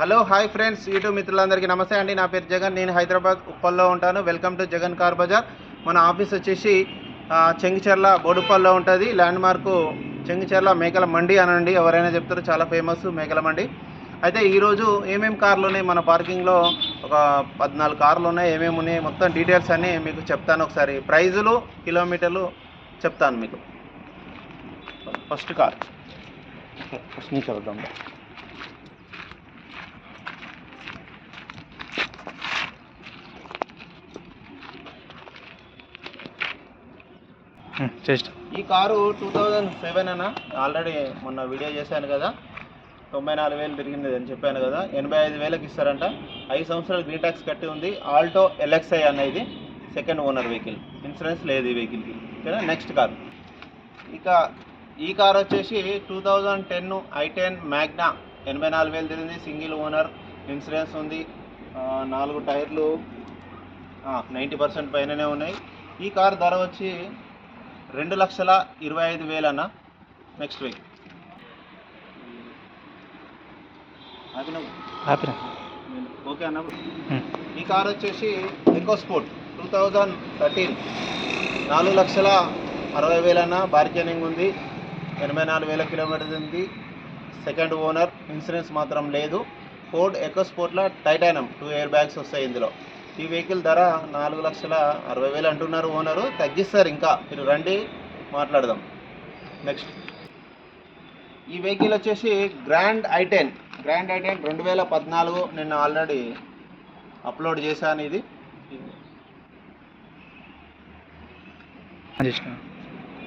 Hello hi friends YouTube మిత్రులందరికీ నమస్తే అండి. నా పేరు జగన్ నేను హైదరాబాద్ ఉప్పల్లో ఉంటాను. Welcome to Jagan car Bazar. మన ఆఫీస్ వచ్చేసి చెంగిచెర్ల బోడుపల్లో ఉంటుంది. ల్యాండ్ మార్కు చెంగిచెర్ల మేకల మండి అనండి. ఎవరైనా చెప్తారు చాలా ఫేమస్ మేకల మండి అయితే ఈరోజు ఏమేమి కార్లు ఉన్నాయి? మన పార్కింగ్లో ఒక పద్నాలుగు కార్లు ఉన్నాయి. ఏమేమి ఉన్నాయి? మొత్తం డీటెయిల్స్ అన్నీ మీకు చెప్తాను ఒకసారి. ప్రైజులు కిలోమీటర్లు చెప్తాను మీకు. First car. ఫస్ట్ నుంచి వద్దాం ఈ కారు టూ థౌజండ్ సెవెన్ అన్న. ఆల్రెడీ మొన్న వీడియో చేశాను కదా. తొంభై నాలుగు వేలు తిరిగింది అని చెప్పాను కదా. ఎనభై ఐదు వేలకు ఇస్తారంట. ఐదు సంవత్సరాలు గ్రీన్ ట్యాక్స్ కట్టి ఉంది. ఆల్టో ఎల్ఎక్స్ఐ అనేది సెకండ్ ఓనర్ వెహికల్. ఇన్సూరెన్స్ లేదు ఈ వెహికల్కి. ఓకేనా నెక్స్ట్ కార్. ఇక ఈ కార్ వచ్చేసి two thousand ten I ten Magna. ఎనభై నాలుగు వేలు తిరిగింది. Single owner. ఇన్సూరెన్స్ ఉంది. నాలుగు టైర్లు. నైంటీ పర్సెంట్ పైననే ఉన్నాయి. ఈ కార్ ధర వచ్చి రెండు లక్షల ఇరవై ఐదు వేలు అన్న నెక్స్ట్ వీక్ ఓకే అన్న. ఈ కార్ వచ్చేసి EcoSport two thousand thirteen నాలుగు లక్షల అరవై వేలన్న బార్గెనింగ్ ఉంది. ఎనభై నాలుగు వేల కిలోమీటర్ ఉంది. సెకండ్ ఓనర్ ఇన్సూరెన్స్ మాత్రం లేదు. ఫోర్డ్ ఎకో స్పోర్ట్లో టైటానం టూ ఇయర్ బ్యాగ్స్ వస్తాయి ఇందులో. ఈ వెహికల్ ధర నాలుగు లక్షల అరవై వేలు అంటున్నారు ఓనరు. తగ్గిస్తారు ఇంకా. మీరు రండి మాట్లాడదాం. నెక్స్ట్ ఈ వెహికల్ వచ్చేసి గ్రాండ్ ఐటెన్ గ్రాండ్ ఐటెన్ రెండు వేల పద్నాలుగు నిన్న ఆల్రెడీ అప్లోడ్ చేశాను ఇది.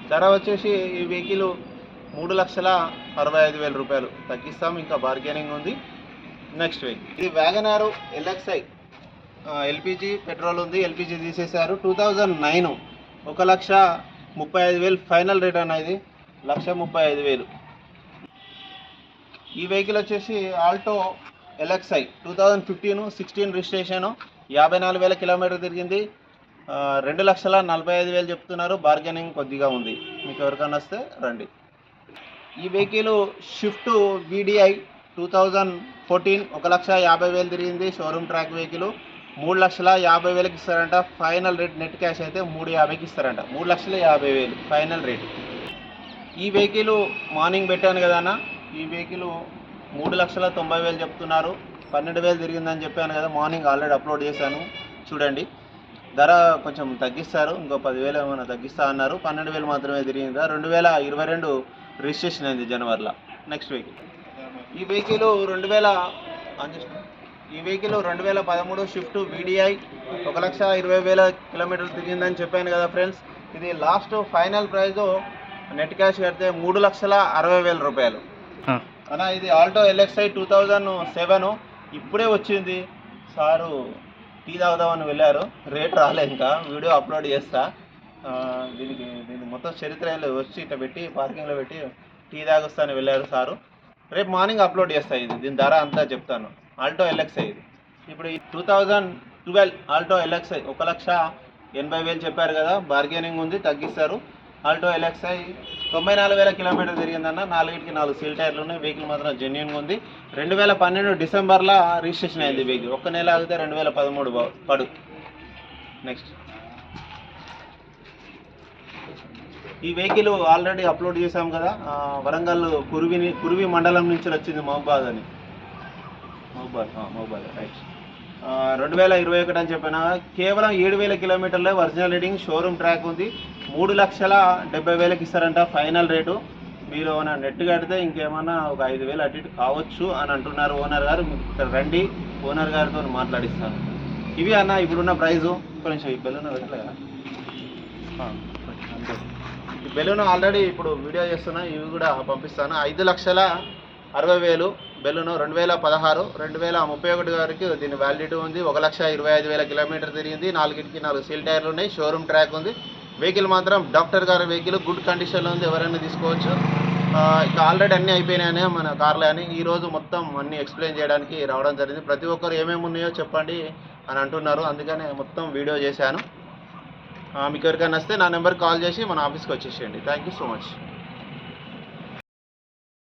ధర వచ్చేసి ఈ వెహికల్ మూడు లక్షల అరవై ఐదు వేల రూపాయలు. తగ్గిస్తాం ఇంకా బార్గెనింగ్ ఉంది. నెక్స్ట్ వెహికల్ ఇది వ్యాగనారు ఎల్ఎక్స్ఐ ఎల్పిజి పెట్రోల్ ఉంది ఎల్పిజి తీసేశారు. టూ థౌజండ్ నైన్ ఒక లక్ష ముప్పై ఐదు వేలు ఫైనల్ రేట్ అనేది. లక్ష ముప్పై ఐదు వేలు. ఈ వెహికల్ వచ్చేసి Alto LXi two thousand fifteen sixteen registration యాభై నాలుగు వేల కిలోమీటర్ తిరిగింది. రెండు లక్షల నలభై ఐదు వేలు చెప్తున్నారు. బార్గెనింగ్ కొద్దిగా ఉంది. మీకు ఎవరికైనా వస్తే రండి. ఈ vehicle Swift VDi two thousand fourteen ఒక లక్ష యాభై వేలు తిరిగింది. Showroom track vehicle. మూడు లక్షల యాభై వేలకు ఇస్తారంట. ఫైనల్ రేట్ నెట్ క్యాష్ అయితే మూడు యాభైకి ఇస్తారంట. మూడు లక్షల యాభై వేలు. ఫైనల్ రేట్ ఈ వెహికల్ మార్నింగ్ పెట్టాను కదా అన్న. ఈ వెహికల్ మూడు లక్షల తొంభై వేలు చెప్తున్నారు. పన్నెండు వేలు తిరిగిందని చెప్పాను కదా. మార్నింగ్ ఆల్రెడీ అప్లోడ్ చేశాను. చూడండి. ధర కొంచెం తగ్గిస్తారు. ఇంకో పదివేలు ఏమైనా తగ్గిస్తా అన్నారు. పన్నెండు వేలు మాత్రమే తిరిగిందా? రెండు వేల ఇరవై రెండు రిజిస్ట్రేషన్ అయింది జనవరిలో. నెక్స్ట్ వెహికల్ ఈ వెహికల్ రెండు వేల ఈ వెహికల్ రెండు వేల పదమూడు షిఫ్ట్ వీడిఐ ఒక లక్ష ఇరవై వేల కిలోమీటర్లు తిరిగిందని చెప్పాను కదా ఫ్రెండ్స్. ఇది last final price net cash కడితే మూడు లక్షల అరవై వేల రూపాయలు. అన్న ఇది Alto LXi two thousand seven. ఇప్పుడే వచ్చింది. సారు టీ తాగుదామని వెళ్ళారు. రేట్ రాలే ఇంకా. వీడియో అప్లోడ్ చేస్తా. దీనికి దీని మొత్తం చరిత్ర. వచ్చి ఇట్లా పెట్టి పార్కింగ్లో పెట్టి టీ తాగొస్తాను వెళ్ళారు సారు. రేపు మార్నింగ్ అప్లోడ్ చేస్తా ఇది. దీని ధర అంతా చెప్తాను. Alto LXi. ఇది ఇప్పుడు ఈ two thousand twelve Alto LXi ఒక లక్ష ఎనభై వేలు చెప్పారు కదా బార్గెనింగ్ ఉంది తగ్గిస్తారు. ఆల్టో ఎల్ఎక్స్ఐ తొంభై నాలుగు వేల కిలోమీటర్ తిరిగిందన్న నాలుగిటికి నాలుగు సీల్ టైర్లు ఉన్నాయి వెహికల్ మాత్రం జెన్యున్గా ఉంది. రెండు వేల పన్నెండు డిసెంబర్లో రిజిస్ట్రేషన్ అయింది వెహికల్ ఒక్క నెల ఆగితే రెండు వేల పదమూడు పడు. నెక్స్ట్ ఈ వెహికల్ ఆల్రెడీ అప్లోడ్ చేశాం కదా వరంగల్ కురువిని కురువి మండలం నుంచి వచ్చింది మహబాద్ అని. ఆ, మహబాద్ రైట్ రెండు వేల ఇరవై ఒకటి అని చెప్పిన కేవలం ఏడు వేల కిలోమీటర్లే ఒరిజినల్ రీడింగ్ షోరూమ్ ట్రాక్ ఉంది. మూడు లక్షల డెబ్బై వేలకి ఇస్తారంట ఫైనల్ రేటు మీరు ఏమైనా నెట్ కడితే ఇంకేమన్నా ఒక ఐదు వేలు అటు ఇటు కావచ్చు అని అంటున్నారు ఓనర్ గారు. మీరు ఇక్కడ రండి ఓనర్ గారితో మాట్లాడిస్తాను. ఇవి అన్న ఇప్పుడున్న ప్రైజు కొంచెం ఈ బెలూన్ పెట్టలేదా ఈ బెలూన్ ఆల్రెడీ ఇప్పుడు వీడియో చేస్తున్నా ఇవి కూడా పంపిస్తాను. ఐదు లక్షల అరవై వేలు. బెలూన్ రెండు వేల పదహారు రెండు వేల ముప్పై ఒకటి వరకు దీని వ్యాలిడిటీ ఉంది. ఒక లక్ష ఇరవై ఐదు వేల కిలోమీటర్ తిరిగింది. నాలుగిటికి నాలుగు సీల్ టైర్లు ఉన్నాయి. షోరూమ్ ట్రాక్ ఉంది. వెహికల్ మాత్రం డాక్టర్ గారి వెహికల్ గుడ్ కండిషన్లో ఉంది. ఎవరైనా తీసుకోవచ్చు. ఇక ఆల్రెడీ అన్నీ అయిపోయినాయని మన కార్లు అని ఈ రోజు మొత్తం అన్నీ ఎక్స్ప్లెయిన్ చేయడానికి రావడం జరిగింది. ప్రతి ఒక్కరు ఏమేమి ఉన్నాయో చెప్పండి అని అంటున్నారు. అందుకనే మొత్తం వీడియో చేశాను. మీకు ఎవరికైనా వస్తే నా నెంబర్ కాల్ చేసి మన ఆఫీస్కి వచ్చేసేయండి. Thank you so much